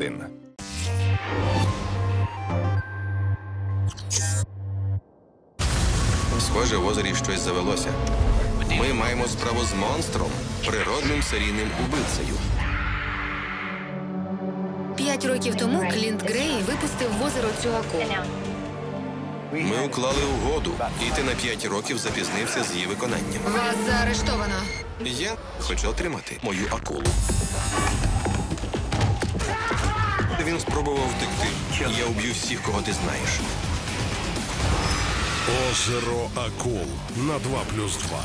Один. Схоже, в озері щось завелося. Ми маємо справу з монстром, природним серійним убивцею. П'ять років тому Клінт Грей випустив в озеро цю акулу. Ми уклали угоду, і ти на п'ять років запізнився з її виконанням. Вас заарештовано. Я хочу отримати мою акулу. Він спробував втекти. Я уб'ю всіх, кого ти знаєш. Озеро Акул на 2 плюс 2.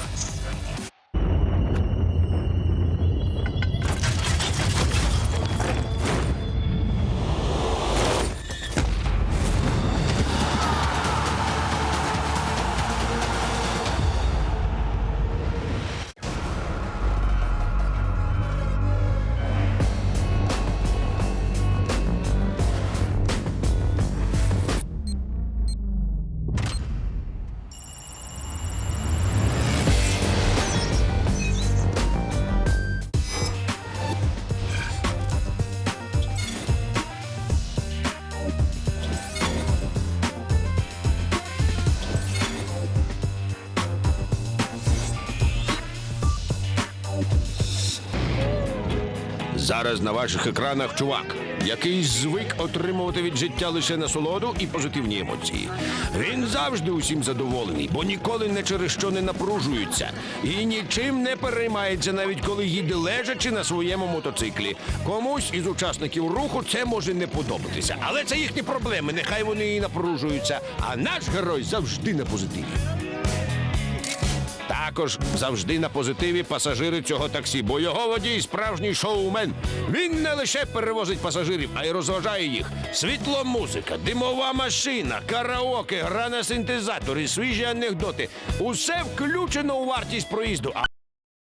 Зараз на ваших екранах чувак, який звик отримувати від життя лише насолоду і позитивні емоції. Він завжди усім задоволений, бо ніколи не через що не напружується і нічим не переймається, навіть коли їде лежачи на своєму мотоциклі. Комусь із учасників руху це може не подобатися, але це їхні проблеми. Нехай вони і напружуються. А наш герой завжди на позитиві. Також завжди на позитиві пасажири цього таксі, бо його водій справжній шоумен. Він не лише перевозить пасажирів, а й розважає їх. Світло, музика, димова машина, караоке, гра на синтезаторі, свіжі анекдоти. Усе включено у вартість проїзду.